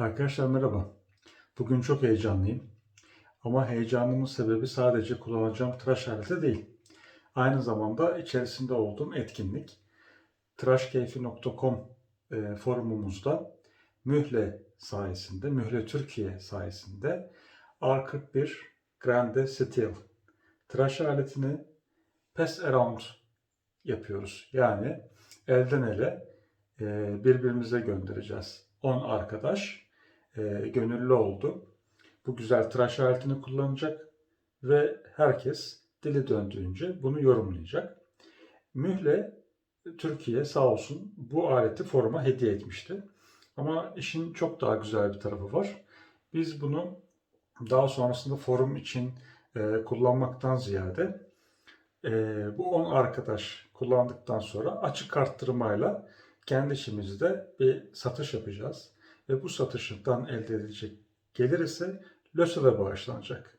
Arkadaşlar merhaba. Bugün çok heyecanlıyım. Ama heyecanımın sebebi sadece kullanacağım tıraş aleti değil. Aynı zamanda içerisinde olduğum etkinlik. tıraşkeyfi.com e, forumumuzda Mühle sayesinde, Mühle Türkiye sayesinde R41 Grande Steel tıraş aletini pass around yapıyoruz. Yani elden ele e, birbirimize göndereceğiz. 10 arkadaş e, gönüllü oldu. Bu güzel tıraş aletini kullanacak ve herkes dili döndüğünce bunu yorumlayacak. Mühle Türkiye sağ olsun bu aleti foruma hediye etmişti. Ama işin çok daha güzel bir tarafı var. Biz bunu daha sonrasında forum için e, kullanmaktan ziyade e, bu 10 arkadaş kullandıktan sonra açık arttırmayla kendi işimizde bir satış yapacağız. Ve bu satışından elde edilecek gelir ise LÖSEV'e bağışlanacak.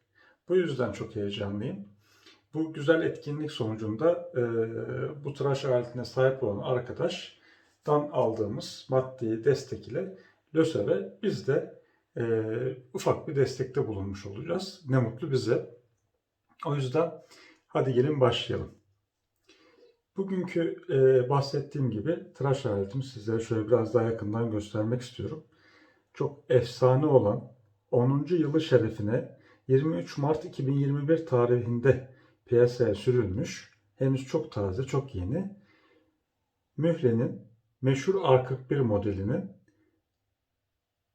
Bu yüzden çok heyecanlıyım. Bu güzel etkinlik sonucunda e, bu tıraş aletine sahip olan arkadaştan aldığımız maddi destek ile LÖSEV'e biz de e, ufak bir destekte bulunmuş olacağız. Ne mutlu bize. O yüzden hadi gelin başlayalım. Bugünkü e, bahsettiğim gibi tıraş aletimi sizlere şöyle biraz daha yakından göstermek istiyorum. Çok efsane olan 10. yılı şerefine 23 Mart 2021 tarihinde piyasaya sürülmüş, henüz çok taze, çok yeni, Mühle'nin meşhur R41 modelinin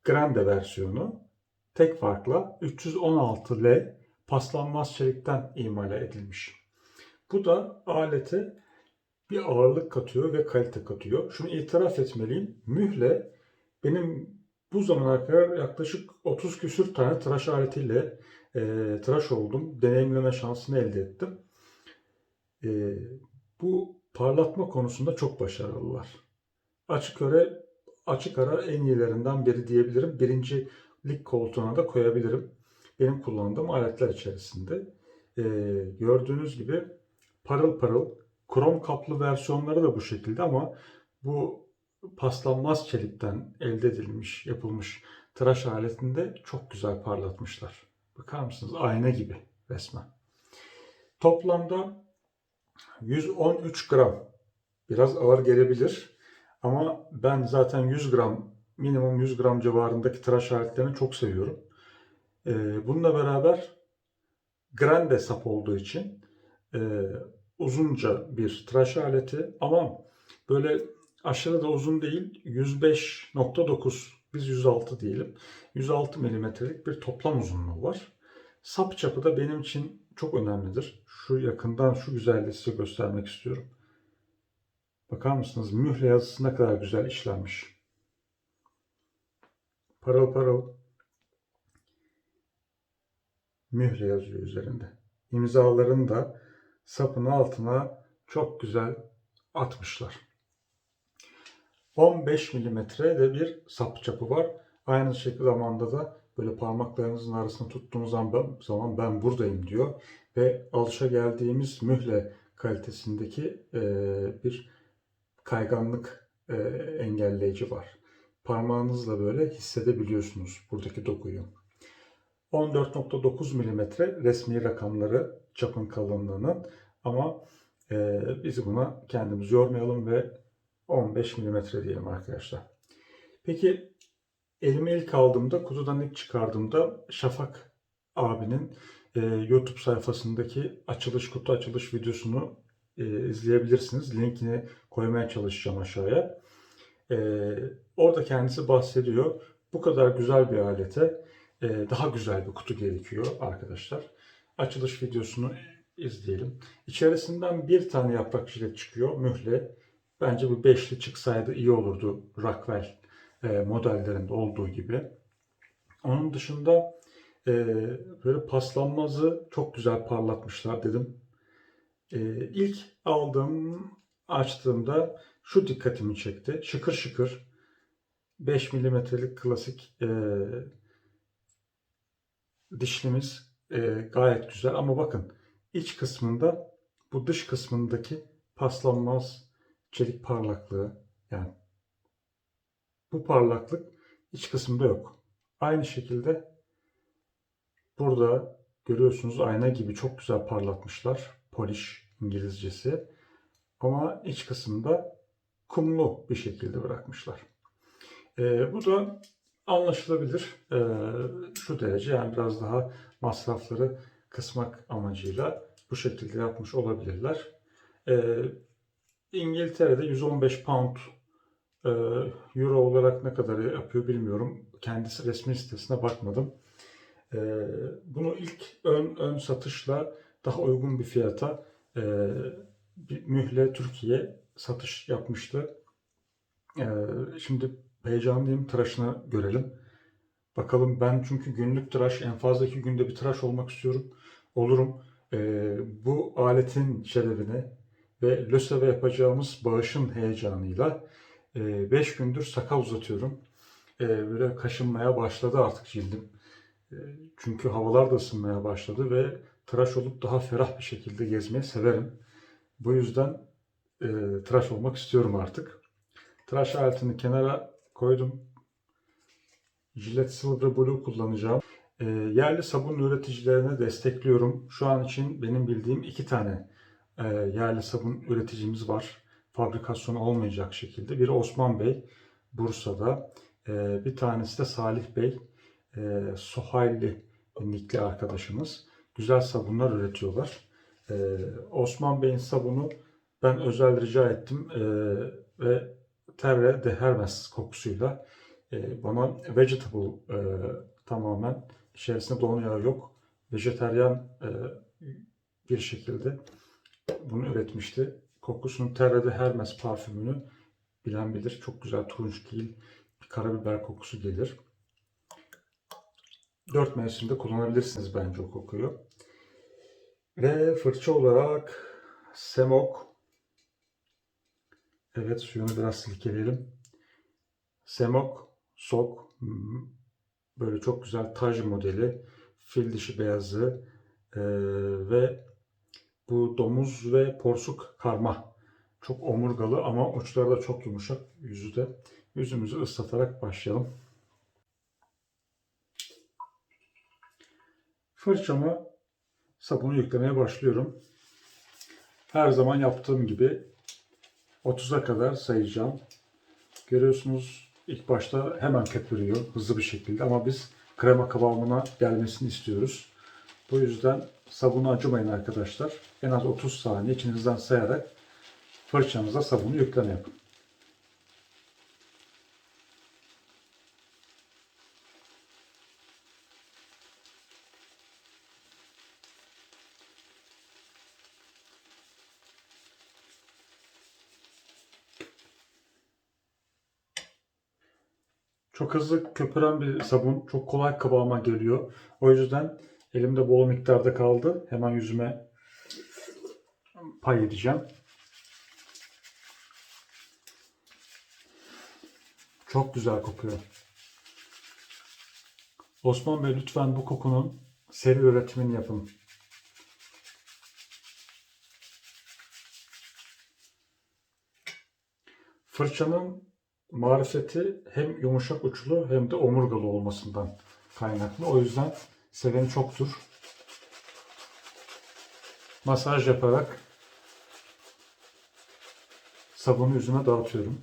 Grande versiyonu tek farkla 316L paslanmaz çelikten imale edilmiş. Bu da alete bir ağırlık katıyor ve kalite katıyor. Şunu itiraf etmeliyim. Mühle benim bu zamana kadar yaklaşık 30 küsür tane tıraş aletiyle e, tıraş oldum. Deneyimleme şansını elde ettim. E, bu parlatma konusunda çok başarılılar. Açık ara, açık ara en iyilerinden biri diyebilirim. Birinci lig koltuğuna da koyabilirim. Benim kullandığım aletler içerisinde. E, gördüğünüz gibi parıl parıl Krom kaplı versiyonları da bu şekilde ama bu paslanmaz çelikten elde edilmiş, yapılmış tıraş aletinde çok güzel parlatmışlar. Bakar mısınız? Ayna gibi resmen. Toplamda 113 gram. Biraz ağır gelebilir. Ama ben zaten 100 gram, minimum 100 gram civarındaki tıraş aletlerini çok seviyorum. Ee, bununla beraber grande sap olduğu için e, uzunca bir tıraş aleti ama böyle aşırı da uzun değil 105.9 biz 106 diyelim 106 milimetrelik bir toplam uzunluğu var. Sap çapı da benim için çok önemlidir. Şu yakından şu güzelliği size göstermek istiyorum. Bakar mısınız mühle yazısı ne kadar güzel işlenmiş. Parıl parıl mühle yazıyor üzerinde. İmzalarını da sapın altına çok güzel atmışlar. 15 milimetre de bir sap çapı var. Aynı şekilde zamanda da böyle parmaklarınızın arasında tuttuğunuz zaman ben buradayım diyor. Ve alışa geldiğimiz mühle kalitesindeki e, bir kayganlık e, engelleyici var. Parmağınızla böyle hissedebiliyorsunuz buradaki dokuyu. 14.9 milimetre resmi rakamları çapın kalınlığının ama e, biz buna kendimizi yormayalım ve 15 milimetre diyelim arkadaşlar. Peki elime ilk aldığımda kutudan ilk çıkardığımda Şafak abinin e, YouTube sayfasındaki açılış kutu açılış videosunu e, izleyebilirsiniz. Linkini koymaya çalışacağım aşağıya. E, orada kendisi bahsediyor. Bu kadar güzel bir alete e, daha güzel bir kutu gerekiyor arkadaşlar. Açılış videosunu izleyelim. İçerisinden bir tane yaprak jilet çıkıyor. Mühle. Bence bu beşli çıksaydı iyi olurdu. Rockwell e, modellerinde olduğu gibi. Onun dışında e, böyle paslanmazı çok güzel parlatmışlar dedim. E, ilk aldığım, açtığımda şu dikkatimi çekti. Şıkır şıkır 5 milimetrelik klasik e, dişlimiz gayet güzel ama bakın iç kısmında bu dış kısmındaki paslanmaz çelik parlaklığı yani bu parlaklık iç kısımda yok. Aynı şekilde burada görüyorsunuz ayna gibi çok güzel parlatmışlar. Polish İngilizcesi. Ama iç kısımda kumlu bir şekilde bırakmışlar. Ee, bu da anlaşılabilir. Ee, şu derece yani biraz daha masrafları kısmak amacıyla bu şekilde yapmış olabilirler. Ee, İngiltere'de 115 pound e, euro olarak ne kadar yapıyor bilmiyorum. Kendisi resmi sitesine bakmadım. E, bunu ilk ön ön satışla daha uygun bir fiyata e, bir mühle Türkiye satış yapmıştı. E, şimdi heyecanlıyım. Tıraşını görelim. Bakalım ben çünkü günlük tıraş en fazla iki günde bir tıraş olmak istiyorum. Olurum. E, bu aletin şerefine ve LÖSEV'e yapacağımız bağışın heyecanıyla 5 gündür sakal uzatıyorum. E, böyle kaşınmaya başladı artık cildim. E, çünkü havalar da ısınmaya başladı ve tıraş olup daha ferah bir şekilde gezmeyi severim. Bu yüzden e, tıraş olmak istiyorum artık. Tıraş aletini kenara koydum. Gillette Silver Blue kullanacağım. E, yerli sabun üreticilerine destekliyorum. Şu an için benim bildiğim iki tane e, yerli sabun üreticimiz var. Fabrikasyonu olmayacak şekilde. Biri Osman Bey Bursa'da. E, bir tanesi de Salih Bey e, Sohailli nikli arkadaşımız. Güzel sabunlar üretiyorlar. E, Osman Bey'in sabunu ben özel rica ettim e, ve Terre de Hermes kokusuyla e, bana vegetable e, tamamen içerisinde don yağı yok. Vejeteryan e, bir şekilde bunu üretmişti. Kokusunu Terre de Hermes parfümünü bilen bilir. Çok güzel turunçgil bir karabiber kokusu gelir. Dört mevsimde kullanabilirsiniz bence o kokuyu. Ve fırça olarak Semok. Evet suyunu biraz silkeleyelim. Semok Sok. hmm, Böyle çok güzel taj modeli. Fil dişi beyazı. ee, ve bu domuz ve porsuk karma. Çok omurgalı ama uçları da çok yumuşak. Yüzü de. Yüzümüzü ıslatarak başlayalım. Fırçamı sabunu yüklemeye başlıyorum. Her zaman yaptığım gibi 30'a kadar sayacağım. Görüyorsunuz ilk başta hemen köpürüyor hızlı bir şekilde ama biz krema kıvamına gelmesini istiyoruz. Bu yüzden sabunu acımayın arkadaşlar. En az 30 saniye içinizden sayarak fırçanıza sabunu yükleme yapın. Çok hızlı köpüren bir sabun. Çok kolay kıvama geliyor. O yüzden elimde bol miktarda kaldı. Hemen yüzüme pay edeceğim. Çok güzel kokuyor. Osman Bey lütfen bu kokunun seri üretimini yapın. Fırçanın marifeti hem yumuşak uçlu hem de omurgalı olmasından kaynaklı. O yüzden seveni çoktur. Masaj yaparak sabunu yüzüme dağıtıyorum.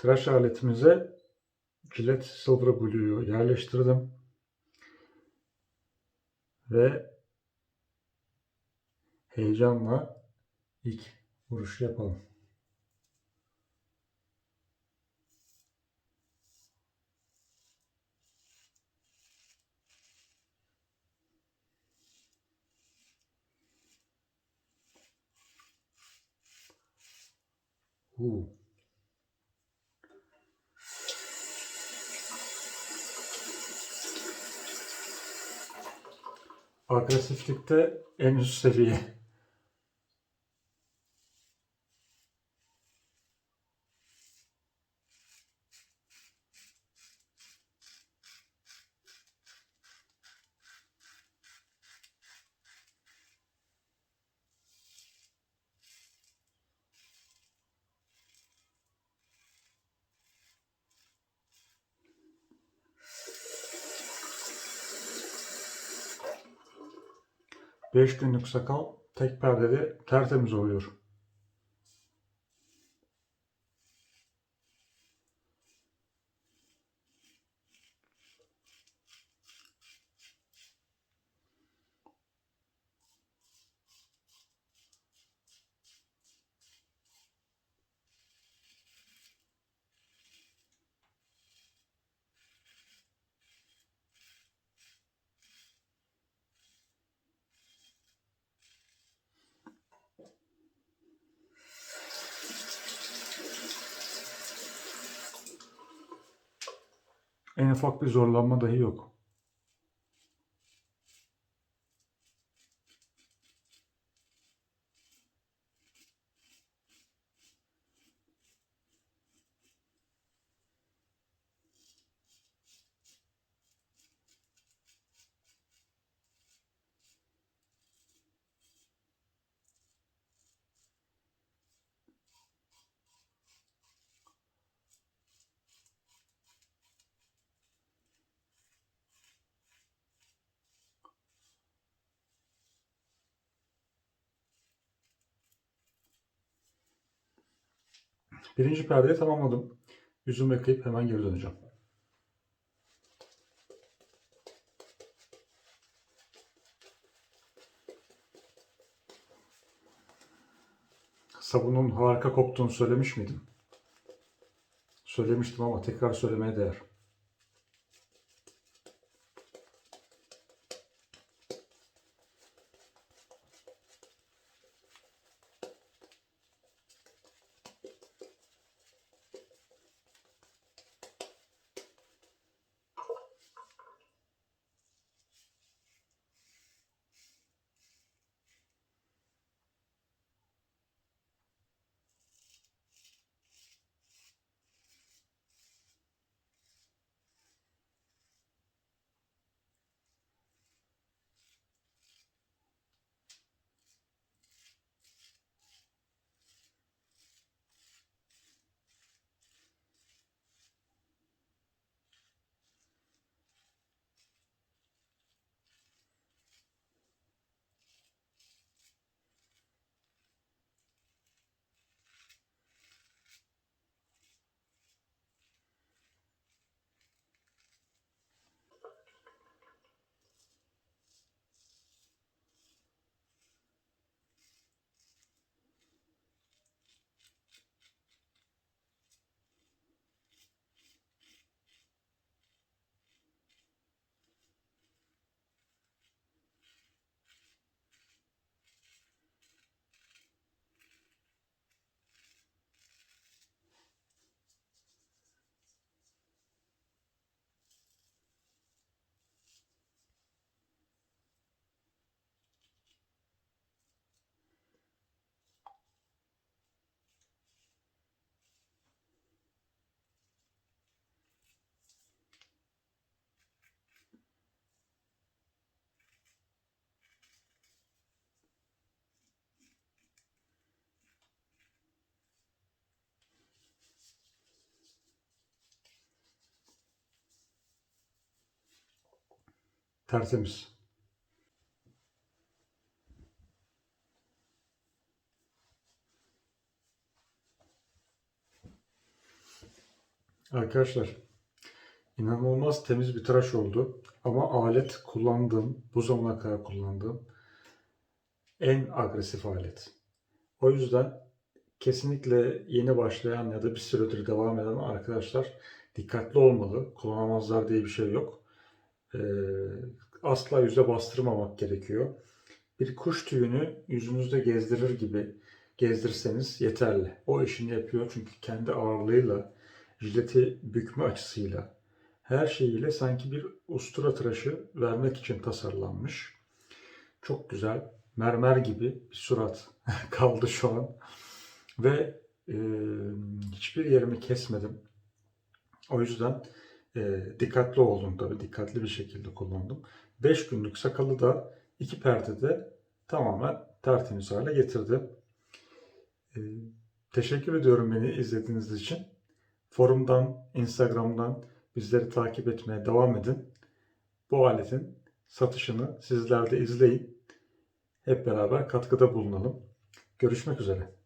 Tıraş aletimize Gillette Silver Blue'yu yerleştirdim. Ve heyecanla ilk vuruşu yapalım. Huu. Agresiflikte en üst seviye. 5 günlük sakal tek perdede tertemiz oluyor. En ufak bir zorlanma dahi yok. Birinci perdeyi tamamladım. Yüzümü yıkayıp hemen geri döneceğim. Sabunun harika koktuğunu söylemiş miydim? Söylemiştim ama tekrar söylemeye değer. Tertemiz. Arkadaşlar, inanılmaz temiz bir tıraş oldu. Ama alet kullandığım, bu zamana kadar kullandığım en agresif alet. O yüzden kesinlikle yeni başlayan ya da bir süredir devam eden arkadaşlar dikkatli olmalı. Kullanamazlar diye bir şey yok. Ee, asla yüze bastırmamak gerekiyor. Bir kuş tüyünü yüzünüzde gezdirir gibi gezdirseniz yeterli. O işini yapıyor çünkü kendi ağırlığıyla, jileti bükme açısıyla, her şeyiyle sanki bir ustura tıraşı vermek için tasarlanmış. Çok güzel, mermer gibi bir surat kaldı şu an. Ve e, hiçbir yerimi kesmedim. O yüzden e, dikkatli oldum tabii. Dikkatli bir şekilde kullandım. 5 günlük sakalı da iki perdede tamamen tertemiz hale getirdi. E, teşekkür ediyorum beni izlediğiniz için. Forumdan, Instagram'dan bizleri takip etmeye devam edin. Bu aletin satışını sizler de izleyin. hep beraber katkıda bulunalım. Görüşmek üzere.